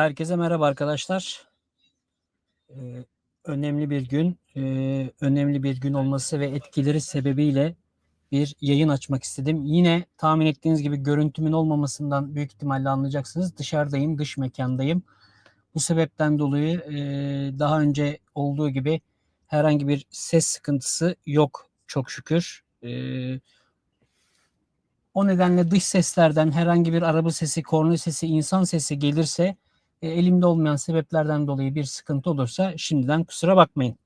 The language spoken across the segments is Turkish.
Herkese merhaba arkadaşlar. Ee, önemli bir gün, ee, önemli bir gün olması ve etkileri sebebiyle bir yayın açmak istedim. Yine tahmin ettiğiniz gibi görüntümün olmamasından büyük ihtimalle anlayacaksınız. Dışarıdayım, dış mekandayım. Bu sebepten dolayı ee, daha önce olduğu gibi herhangi bir ses sıkıntısı yok çok şükür. Ee, o nedenle dış seslerden herhangi bir araba sesi, korna sesi, insan sesi gelirse e, elimde olmayan sebeplerden dolayı bir sıkıntı olursa şimdiden kusura bakmayın.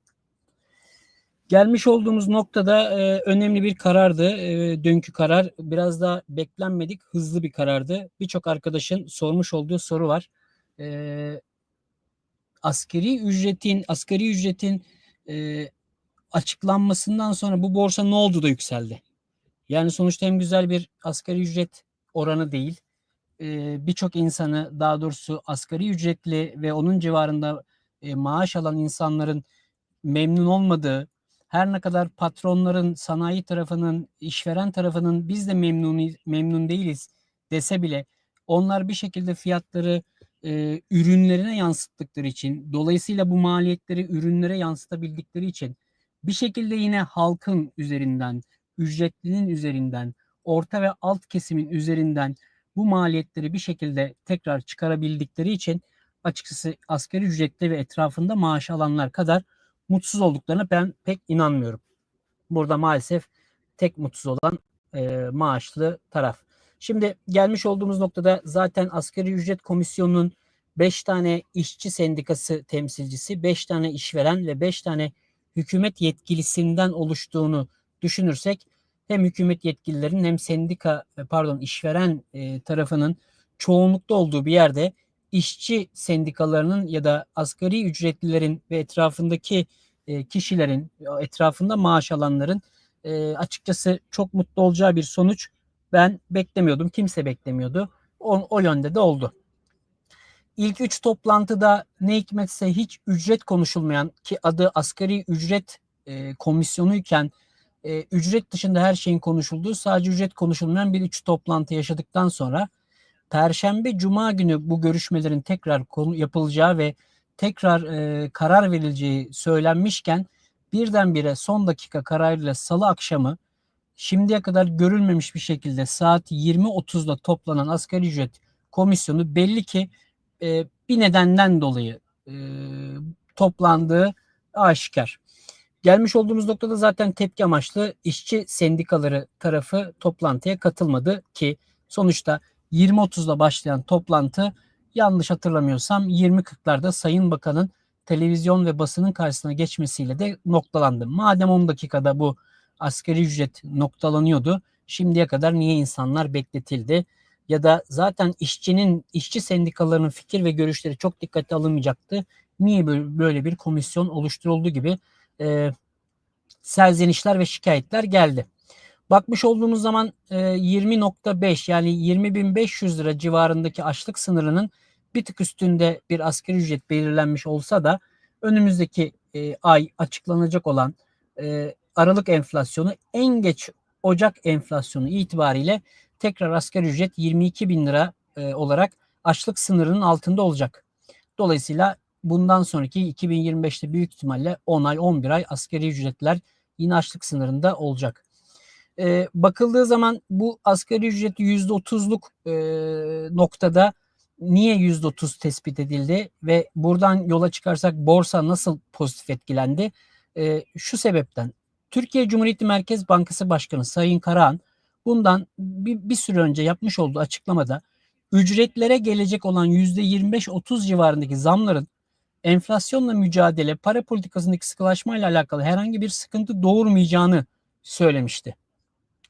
Gelmiş olduğumuz noktada e, önemli bir karardı. E, dünkü karar biraz da beklenmedik, hızlı bir karardı. Birçok arkadaşın sormuş olduğu soru var. E, askeri ücretin, asgari ücretin e, açıklanmasından sonra bu borsa ne oldu da yükseldi? Yani sonuçta hem güzel bir asgari ücret oranı değil, e, birçok insanı daha doğrusu asgari ücretli ve onun civarında maaş alan insanların memnun olmadığı, her ne kadar patronların, sanayi tarafının, işveren tarafının biz de memnun memnun değiliz dese bile onlar bir şekilde fiyatları e, ürünlerine yansıttıkları için, dolayısıyla bu maliyetleri ürünlere yansıtabildikleri için bir şekilde yine halkın üzerinden, ücretlinin üzerinden, orta ve alt kesimin üzerinden bu maliyetleri bir şekilde tekrar çıkarabildikleri için açıkçası asgari ücretli ve etrafında maaş alanlar kadar mutsuz olduklarına ben pek inanmıyorum. Burada maalesef tek mutsuz olan e, maaşlı taraf. Şimdi gelmiş olduğumuz noktada zaten asgari ücret komisyonunun 5 tane işçi sendikası temsilcisi, 5 tane işveren ve 5 tane hükümet yetkilisinden oluştuğunu düşünürsek hem hükümet yetkililerinin hem sendika e, pardon işveren e, tarafının çoğunlukta olduğu bir yerde işçi sendikalarının ya da asgari ücretlilerin ve etrafındaki e, kişilerin etrafında maaş alanların açıkçası çok mutlu olacağı bir sonuç ben beklemiyordum. Kimse beklemiyordu. O, o yönde de oldu. İlk üç toplantıda ne hikmetse hiç ücret konuşulmayan ki adı asgari ücret e, komisyonuyken e, ücret dışında her şeyin konuşulduğu sadece ücret konuşulmayan bir üç toplantı yaşadıktan sonra Perşembe Cuma günü bu görüşmelerin tekrar konu yapılacağı ve tekrar e, karar verileceği söylenmişken birdenbire son dakika kararıyla salı akşamı şimdiye kadar görülmemiş bir şekilde saat 20.30'da toplanan asgari ücret komisyonu belli ki e, bir nedenden dolayı e, toplandığı aşikar. Gelmiş olduğumuz noktada zaten tepki amaçlı işçi sendikaları tarafı toplantıya katılmadı ki sonuçta 20.30'da başlayan toplantı yanlış hatırlamıyorsam 20.40'larda Sayın Bakan'ın televizyon ve basının karşısına geçmesiyle de noktalandı. Madem 10 dakikada bu asgari ücret noktalanıyordu şimdiye kadar niye insanlar bekletildi? Ya da zaten işçinin, işçi sendikalarının fikir ve görüşleri çok dikkate alınmayacaktı. Niye böyle bir komisyon oluşturuldu gibi e, serzenişler ve şikayetler geldi. Bakmış olduğumuz zaman e, 20.5 yani 20.500 lira civarındaki açlık sınırının bir tık üstünde bir asgari ücret belirlenmiş olsa da önümüzdeki e, ay açıklanacak olan e, Aralık enflasyonu en geç Ocak enflasyonu itibariyle tekrar asgari ücret 22 bin lira e, olarak açlık sınırının altında olacak. Dolayısıyla bundan sonraki 2025'te büyük ihtimalle 10 ay 11 ay askeri ücretler yine açlık sınırında olacak. E, bakıldığı zaman bu asgari ücret %30'luk e, noktada niye %30 tespit edildi ve buradan yola çıkarsak borsa nasıl pozitif etkilendi? E, şu sebepten Türkiye Cumhuriyeti Merkez Bankası Başkanı Sayın Karahan bundan bir, bir süre önce yapmış olduğu açıklamada ücretlere gelecek olan %25-30 civarındaki zamların enflasyonla mücadele, para politikasındaki sıkılaşmayla alakalı herhangi bir sıkıntı doğurmayacağını söylemişti.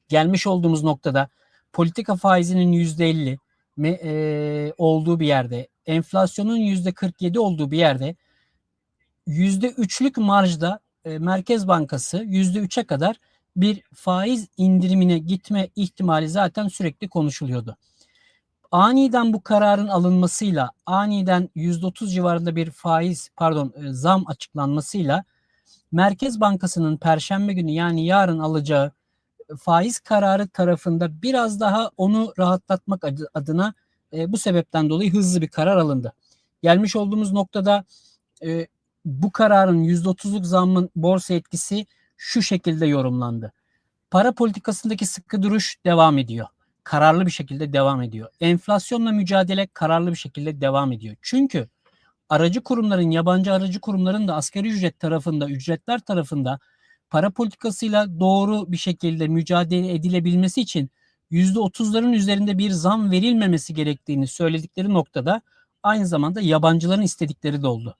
Gelmiş olduğumuz noktada politika faizinin %50 me, e, olduğu bir yerde, enflasyonun %47 olduğu bir yerde %3'lük marjda e, Merkez Bankası %3'e kadar bir faiz indirimine gitme ihtimali zaten sürekli konuşuluyordu. Aniden bu kararın alınmasıyla, aniden %30 civarında bir faiz, pardon e, zam açıklanmasıyla Merkez Bankası'nın perşembe günü yani yarın alacağı faiz kararı tarafında biraz daha onu rahatlatmak adına e, bu sebepten dolayı hızlı bir karar alındı. Gelmiş olduğumuz noktada e, bu kararın %30'luk zammın borsa etkisi şu şekilde yorumlandı. Para politikasındaki sıkı duruş devam ediyor. Kararlı bir şekilde devam ediyor. Enflasyonla mücadele kararlı bir şekilde devam ediyor. Çünkü aracı kurumların, yabancı aracı kurumların da asgari ücret tarafında, ücretler tarafında para politikasıyla doğru bir şekilde mücadele edilebilmesi için %30'ların üzerinde bir zam verilmemesi gerektiğini söyledikleri noktada aynı zamanda yabancıların istedikleri de oldu.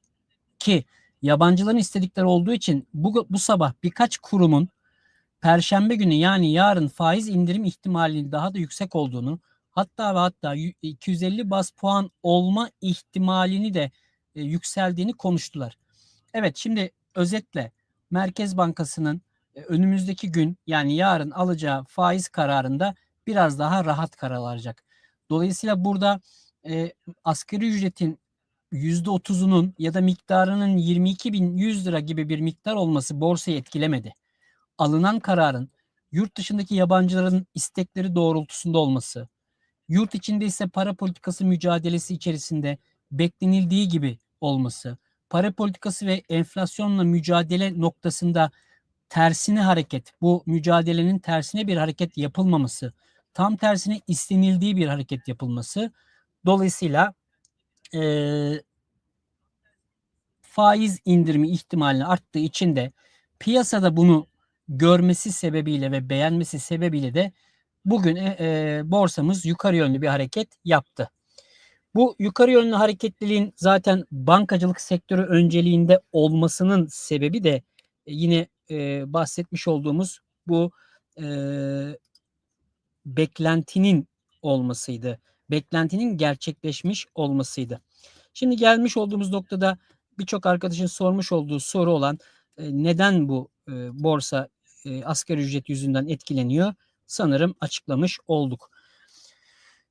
Ki yabancıların istedikleri olduğu için bu, bu sabah birkaç kurumun Perşembe günü yani yarın faiz indirim ihtimalinin daha da yüksek olduğunu hatta ve hatta 250 bas puan olma ihtimalini de e, yükseldiğini konuştular. Evet şimdi özetle Merkez Bankası'nın e, önümüzdeki gün yani yarın alacağı faiz kararında biraz daha rahat karar alacak. Dolayısıyla burada e, asgari ücretin %30'unun ya da miktarının 22.100 lira gibi bir miktar olması borsayı etkilemedi. Alınan kararın yurt dışındaki yabancıların istekleri doğrultusunda olması, yurt içinde ise para politikası mücadelesi içerisinde beklenildiği gibi olması, para politikası ve enflasyonla mücadele noktasında tersine hareket, bu mücadelenin tersine bir hareket yapılmaması, tam tersine istenildiği bir hareket yapılması. Dolayısıyla e, faiz indirimi ihtimalini arttığı için de piyasada bunu görmesi sebebiyle ve beğenmesi sebebiyle de bugün e, e, borsamız yukarı yönlü bir hareket yaptı. Bu yukarı yönlü hareketliliğin zaten bankacılık sektörü önceliğinde olmasının sebebi de yine e, bahsetmiş olduğumuz bu e, beklentinin olmasıydı. Beklentinin gerçekleşmiş olmasıydı. Şimdi gelmiş olduğumuz noktada birçok arkadaşın sormuş olduğu soru olan e, neden bu e, borsa e, asgari ücret yüzünden etkileniyor? Sanırım açıklamış olduk.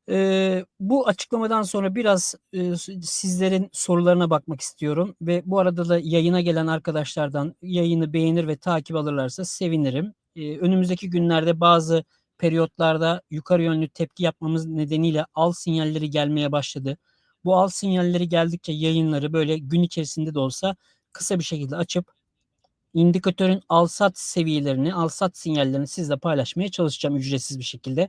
E, bu açıklamadan sonra biraz e, sizlerin sorularına bakmak istiyorum ve bu arada da yayına gelen arkadaşlardan yayını beğenir ve takip alırlarsa sevinirim. E, önümüzdeki günlerde bazı periyotlarda yukarı yönlü tepki yapmamız nedeniyle al sinyalleri gelmeye başladı. Bu al sinyalleri geldikçe yayınları böyle gün içerisinde de olsa kısa bir şekilde açıp indikatörün al-sat seviyelerini, al-sat sinyallerini sizle paylaşmaya çalışacağım ücretsiz bir şekilde.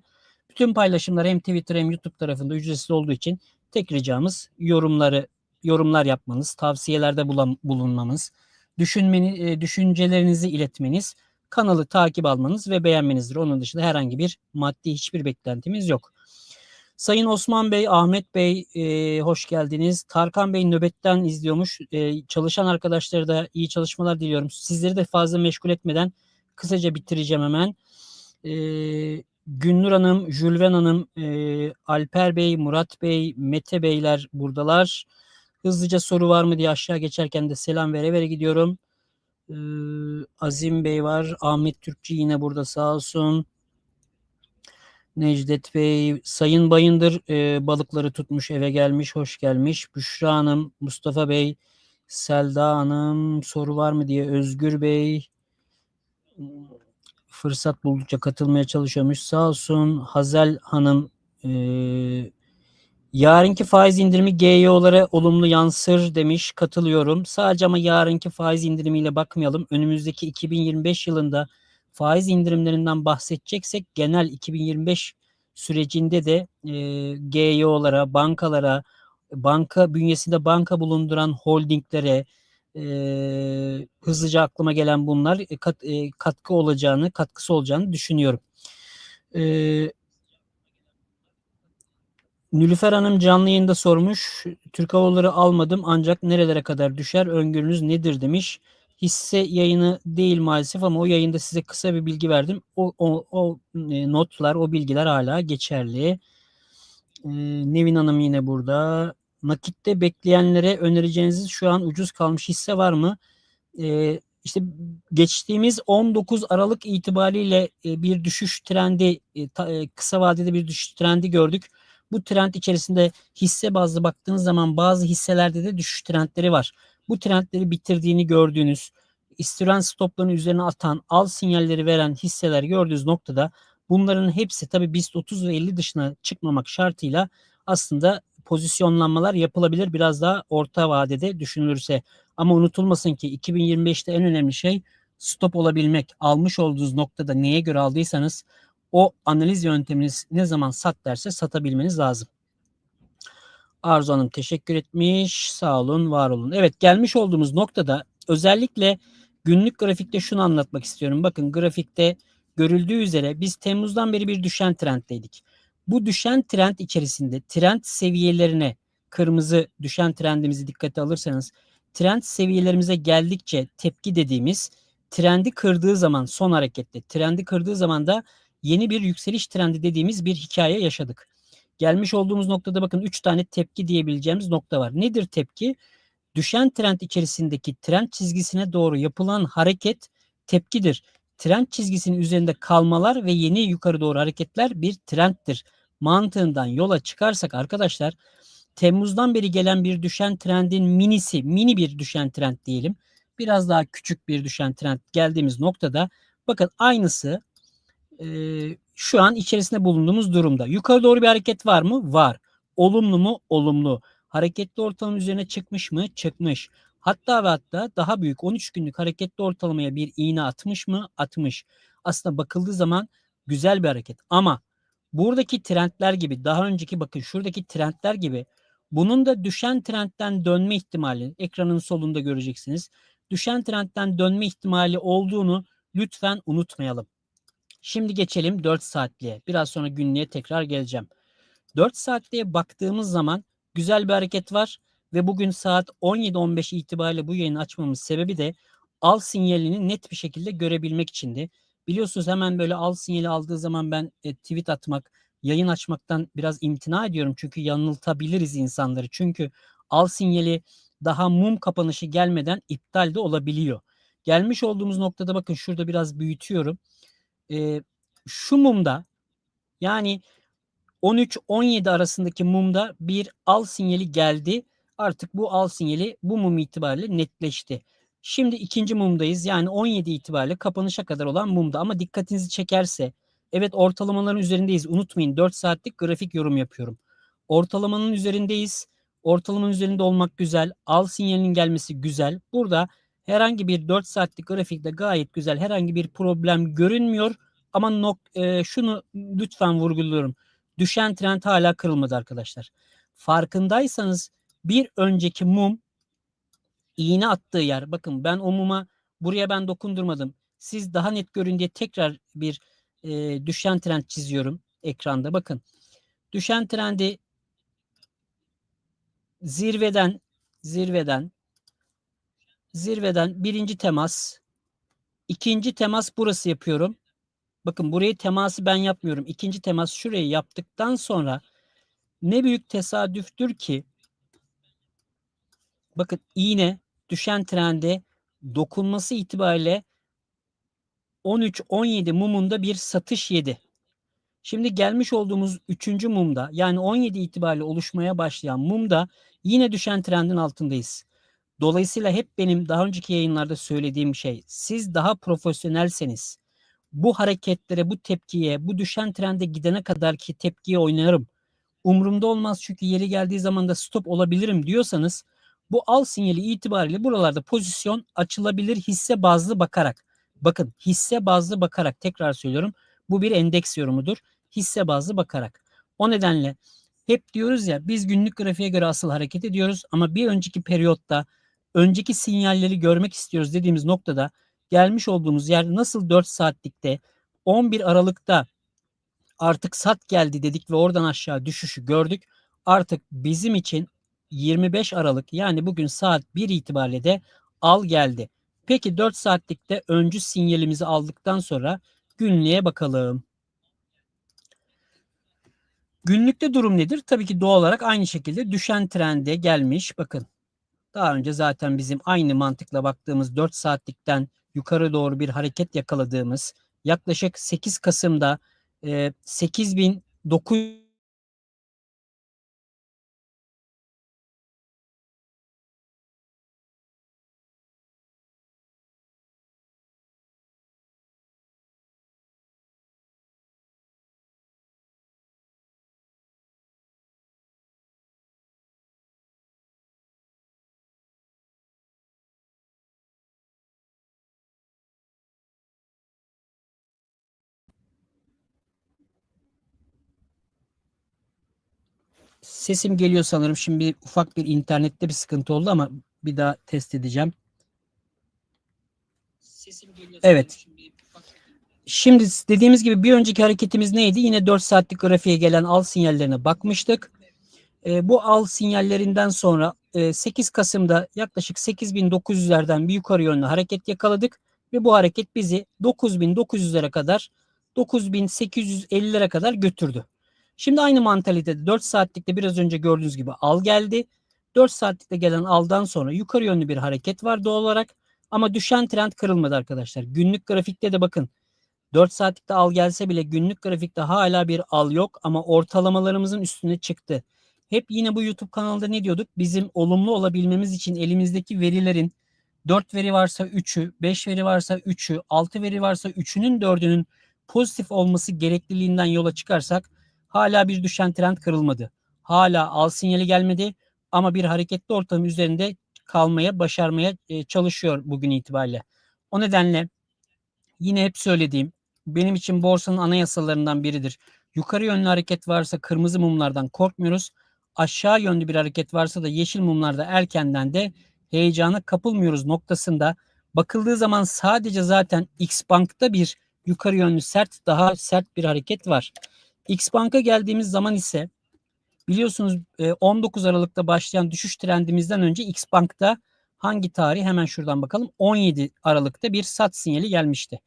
Bütün paylaşımlar hem Twitter hem YouTube tarafında ücretsiz olduğu için tek ricamız yorumları yorumlar yapmanız, tavsiyelerde bulunmanız, düşünmeni, e, düşüncelerinizi iletmeniz, kanalı takip almanız ve beğenmenizdir. Onun dışında herhangi bir maddi hiçbir beklentimiz yok. Sayın Osman Bey, Ahmet Bey e, hoş geldiniz. Tarkan Bey nöbetten izliyormuş. E, çalışan arkadaşlara da iyi çalışmalar diliyorum. Sizleri de fazla meşgul etmeden kısaca bitireceğim hemen. E, Günnur Hanım, Jülven Hanım, e, Alper Bey, Murat Bey, Mete Beyler buradalar. Hızlıca soru var mı diye aşağı geçerken de selam vere vere gidiyorum. E, Azim Bey var. Ahmet Türkçü yine burada sağ olsun. Necdet Bey, Sayın Bayındır e, balıkları tutmuş eve gelmiş, hoş gelmiş. Büşra Hanım, Mustafa Bey, Selda Hanım, soru var mı diye Özgür Bey fırsat buldukça katılmaya çalışıyormuş. Sağ olsun Hazel Hanım e, yarınki faiz indirimi GYO'lara olumlu yansır demiş. Katılıyorum. Sadece ama yarınki faiz indirimiyle bakmayalım. Önümüzdeki 2025 yılında faiz indirimlerinden bahsedeceksek genel 2025 sürecinde de e, GYO'lara, bankalara, banka bünyesinde banka bulunduran holdinglere, Ee, hızlıca aklıma gelen bunlar e, kat, e, katkı olacağını, katkısı olacağını düşünüyorum. Ee, Nülüfer Hanım canlı yayında sormuş. Türk Hava almadım ancak nerelere kadar düşer öngörünüz nedir demiş. Hisse yayını değil maalesef ama o yayında size kısa bir bilgi verdim. O, o, o e, notlar, o bilgiler hala geçerli. Ee, Nevin Hanım yine burada. Nakitte bekleyenlere önereceğiniz şu an ucuz kalmış hisse var mı? Ee, işte geçtiğimiz 19 Aralık itibariyle e, bir düşüş trendi, e, e, kısa vadede bir düşüş trendi gördük. Bu trend içerisinde hisse bazlı baktığınız zaman bazı hisselerde de düşüş trendleri var. Bu trendleri bitirdiğini gördüğünüz, istiren stopların üzerine atan, al sinyalleri veren hisseler gördüğünüz noktada bunların hepsi tabii BIST 30 ve 50 dışına çıkmamak şartıyla aslında pozisyonlanmalar yapılabilir biraz daha orta vadede düşünülürse. Ama unutulmasın ki 2025'te en önemli şey stop olabilmek. Almış olduğunuz noktada neye göre aldıysanız o analiz yönteminiz ne zaman sat derse satabilmeniz lazım. Arzu Hanım teşekkür etmiş. Sağ olun, var olun. Evet gelmiş olduğumuz noktada özellikle günlük grafikte şunu anlatmak istiyorum. Bakın grafikte görüldüğü üzere biz Temmuz'dan beri bir düşen trenddeydik. Bu düşen trend içerisinde trend seviyelerine kırmızı düşen trendimizi dikkate alırsanız trend seviyelerimize geldikçe tepki dediğimiz trendi kırdığı zaman son harekette trendi kırdığı zaman da yeni bir yükseliş trendi dediğimiz bir hikaye yaşadık. Gelmiş olduğumuz noktada bakın 3 tane tepki diyebileceğimiz nokta var. Nedir tepki? Düşen trend içerisindeki trend çizgisine doğru yapılan hareket tepkidir. Trend çizgisinin üzerinde kalmalar ve yeni yukarı doğru hareketler bir trendtir. Mantığından yola çıkarsak arkadaşlar Temmuz'dan beri gelen bir düşen trendin minisi, mini bir düşen trend diyelim. Biraz daha küçük bir düşen trend geldiğimiz noktada bakın aynısı şu an içerisinde bulunduğumuz durumda. Yukarı doğru bir hareket var mı? Var. Olumlu mu? Olumlu. Hareketli ortalama üzerine çıkmış mı? Çıkmış. Hatta ve hatta daha büyük 13 günlük hareketli ortalamaya bir iğne atmış mı? Atmış. Aslında bakıldığı zaman güzel bir hareket. Ama buradaki trendler gibi daha önceki bakın şuradaki trendler gibi bunun da düşen trendten dönme ihtimali ekranın solunda göreceksiniz. Düşen trendten dönme ihtimali olduğunu lütfen unutmayalım. Şimdi geçelim 4 saatliğe. Biraz sonra günlüğe tekrar geleceğim. 4 saatliğe baktığımız zaman güzel bir hareket var ve bugün saat 17.15 itibariyle bu yayını açmamız sebebi de al sinyalini net bir şekilde görebilmek içindi. Biliyorsunuz hemen böyle al sinyali aldığı zaman ben e, tweet atmak, yayın açmaktan biraz imtina ediyorum. Çünkü yanıltabiliriz insanları. Çünkü al sinyali daha mum kapanışı gelmeden iptal de olabiliyor. Gelmiş olduğumuz noktada bakın şurada biraz büyütüyorum e, şu mumda yani 13-17 arasındaki mumda bir al sinyali geldi. Artık bu al sinyali bu mum itibariyle netleşti. Şimdi ikinci mumdayız. Yani 17 itibariyle kapanışa kadar olan mumda. Ama dikkatinizi çekerse evet ortalamaların üzerindeyiz. Unutmayın 4 saatlik grafik yorum yapıyorum. Ortalamanın üzerindeyiz. Ortalamanın üzerinde olmak güzel. Al sinyalinin gelmesi güzel. Burada herhangi bir 4 saatlik grafikte gayet güzel herhangi bir problem görünmüyor. Ama nok e, şunu lütfen vurguluyorum. Düşen trend hala kırılmadı arkadaşlar. Farkındaysanız bir önceki mum iğne attığı yer. Bakın ben o muma buraya ben dokundurmadım. Siz daha net görün diye tekrar bir e, düşen trend çiziyorum ekranda. Bakın düşen trendi zirveden zirveden zirveden birinci temas ikinci temas burası yapıyorum. Bakın burayı teması ben yapmıyorum. İkinci temas şurayı yaptıktan sonra ne büyük tesadüftür ki bakın iğne düşen trende dokunması itibariyle 13-17 mumunda bir satış yedi. Şimdi gelmiş olduğumuz 3. mumda yani 17 itibariyle oluşmaya başlayan mumda yine düşen trendin altındayız. Dolayısıyla hep benim daha önceki yayınlarda söylediğim şey siz daha profesyonelseniz bu hareketlere, bu tepkiye, bu düşen trende gidene kadar ki tepkiye oynarım. Umurumda olmaz çünkü yeri geldiği zaman da stop olabilirim diyorsanız bu al sinyali itibariyle buralarda pozisyon açılabilir hisse bazlı bakarak. Bakın hisse bazlı bakarak tekrar söylüyorum. Bu bir endeks yorumudur. Hisse bazlı bakarak. O nedenle hep diyoruz ya biz günlük grafiğe göre asıl hareket ediyoruz ama bir önceki periyotta önceki sinyalleri görmek istiyoruz dediğimiz noktada gelmiş olduğumuz yer nasıl 4 saatlikte 11 Aralık'ta artık sat geldi dedik ve oradan aşağı düşüşü gördük. Artık bizim için 25 Aralık yani bugün saat 1 itibariyle de al geldi. Peki 4 saatlikte öncü sinyalimizi aldıktan sonra günlüğe bakalım. Günlükte durum nedir? Tabii ki doğal olarak aynı şekilde düşen trende gelmiş. Bakın daha önce zaten bizim aynı mantıkla baktığımız 4 saatlikten yukarı doğru bir hareket yakaladığımız yaklaşık 8 Kasım'da e, 8900 Sesim geliyor sanırım. Şimdi ufak bir internette bir sıkıntı oldu ama bir daha test edeceğim. Evet. Şimdi dediğimiz gibi bir önceki hareketimiz neydi? Yine 4 saatlik grafiğe gelen al sinyallerine bakmıştık. E, bu al sinyallerinden sonra e, 8 Kasım'da yaklaşık 8900'lerden bir yukarı yönlü hareket yakaladık ve bu hareket bizi 9900'lere kadar 9850'lere kadar götürdü. Şimdi aynı mantalitede 4 saatlikte biraz önce gördüğünüz gibi al geldi. 4 saatlikte gelen aldan sonra yukarı yönlü bir hareket var doğal olarak. Ama düşen trend kırılmadı arkadaşlar. Günlük grafikte de bakın 4 saatlikte al gelse bile günlük grafikte hala bir al yok ama ortalamalarımızın üstüne çıktı. Hep yine bu YouTube kanalında ne diyorduk? Bizim olumlu olabilmemiz için elimizdeki verilerin 4 veri varsa 3'ü, 5 veri varsa 3'ü, 6 veri varsa 3'ünün 4'ünün pozitif olması gerekliliğinden yola çıkarsak hala bir düşen trend kırılmadı. Hala al sinyali gelmedi ama bir hareketli ortam üzerinde kalmaya, başarmaya e, çalışıyor bugün itibariyle. O nedenle yine hep söylediğim benim için borsanın anayasalarından biridir. Yukarı yönlü hareket varsa kırmızı mumlardan korkmuyoruz. Aşağı yönlü bir hareket varsa da yeşil mumlarda erkenden de heyecana kapılmıyoruz noktasında. Bakıldığı zaman sadece zaten X Bank'ta bir yukarı yönlü sert daha sert bir hareket var. X Bank'a geldiğimiz zaman ise biliyorsunuz 19 Aralık'ta başlayan düşüş trendimizden önce X Bank'ta hangi tarih hemen şuradan bakalım 17 Aralık'ta bir sat sinyali gelmişti.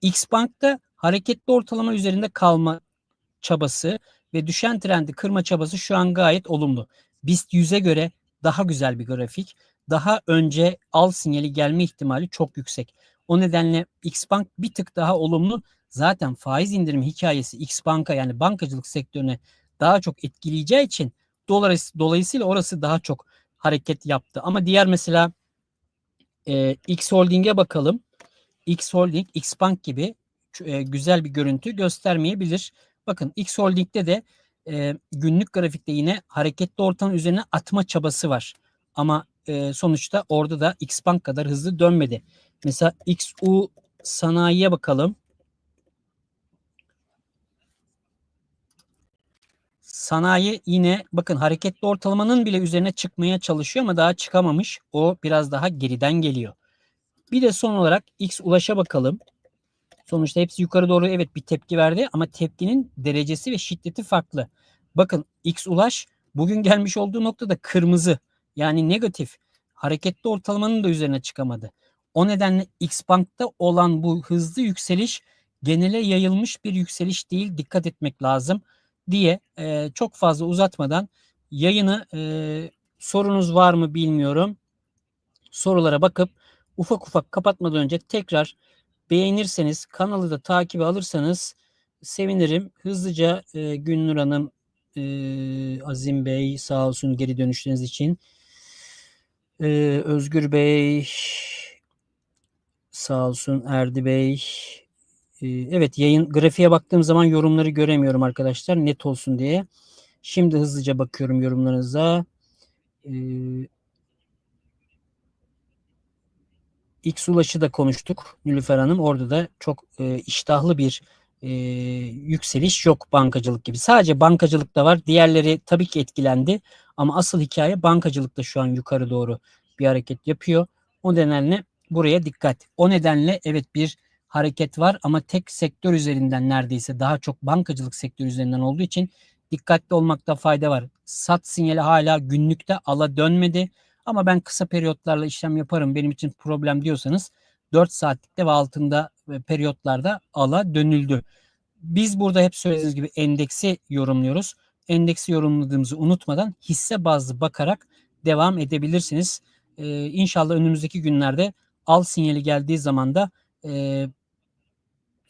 X Bank'ta hareketli ortalama üzerinde kalma çabası ve düşen trendi kırma çabası şu an gayet olumlu. BIST 100'e göre daha güzel bir grafik. Daha önce al sinyali gelme ihtimali çok yüksek. O nedenle X Bank bir tık daha olumlu. Zaten faiz indirimi hikayesi X Bank'a yani bankacılık sektörüne daha çok etkileyeceği için dolayısıyla orası daha çok hareket yaptı. Ama diğer mesela e, X Holding'e bakalım. X Holding, X Bank gibi e, güzel bir görüntü göstermeyebilir. Bakın X Holding'de de e, günlük grafikte yine hareketli ortamın üzerine atma çabası var. Ama e, sonuçta orada da X Bank kadar hızlı dönmedi. Mesela XU sanayiye bakalım. Sanayi yine bakın hareketli ortalamanın bile üzerine çıkmaya çalışıyor ama daha çıkamamış. O biraz daha geriden geliyor. Bir de son olarak X ulaşa bakalım. Sonuçta hepsi yukarı doğru evet bir tepki verdi ama tepkinin derecesi ve şiddeti farklı. Bakın X ulaş bugün gelmiş olduğu noktada kırmızı yani negatif. Hareketli ortalamanın da üzerine çıkamadı. O nedenle X Bank'ta olan bu hızlı yükseliş genele yayılmış bir yükseliş değil. Dikkat etmek lazım diye e, çok fazla uzatmadan yayını e, sorunuz var mı bilmiyorum. Sorulara bakıp ufak ufak kapatmadan önce tekrar beğenirseniz kanalı da takibe alırsanız sevinirim. Hızlıca e, Günnur Hanım, e, Azim Bey sağ olsun geri dönüşleriniz için. E, Özgür Bey sağ olsun Erdi Bey. E, evet yayın grafiğe baktığım zaman yorumları göremiyorum arkadaşlar net olsun diye. Şimdi hızlıca bakıyorum yorumlarınıza. Eee X Ulaş'ı da konuştuk Nilüfer Hanım. Orada da çok e, iştahlı bir e, yükseliş yok bankacılık gibi. Sadece bankacılıkta var. Diğerleri tabii ki etkilendi. Ama asıl hikaye bankacılıkta şu an yukarı doğru bir hareket yapıyor. O nedenle buraya dikkat. O nedenle evet bir hareket var ama tek sektör üzerinden neredeyse daha çok bankacılık sektörü üzerinden olduğu için dikkatli olmakta fayda var. Sat sinyali hala günlükte ala dönmedi ama ben kısa periyotlarla işlem yaparım benim için problem diyorsanız 4 saatlikte ve altında e, periyotlarda ala dönüldü. Biz burada hep söylediğiniz gibi endeksi yorumluyoruz. Endeksi yorumladığımızı unutmadan hisse bazlı bakarak devam edebilirsiniz. Ee, inşallah önümüzdeki günlerde al sinyali geldiği zaman da e,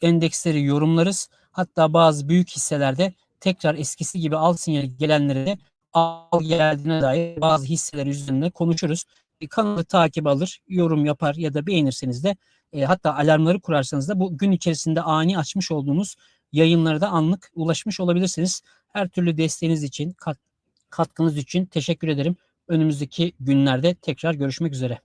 endeksleri yorumlarız. Hatta bazı büyük hisselerde tekrar eskisi gibi al sinyali gelenlere de al geldiğine dair bazı hisseler üzerinde konuşuruz. E, kanalı takip alır, yorum yapar ya da beğenirseniz de e, hatta alarmları kurarsanız da bu gün içerisinde ani açmış olduğunuz yayınlara da anlık ulaşmış olabilirsiniz. Her türlü desteğiniz için, kat, katkınız için teşekkür ederim. Önümüzdeki günlerde tekrar görüşmek üzere.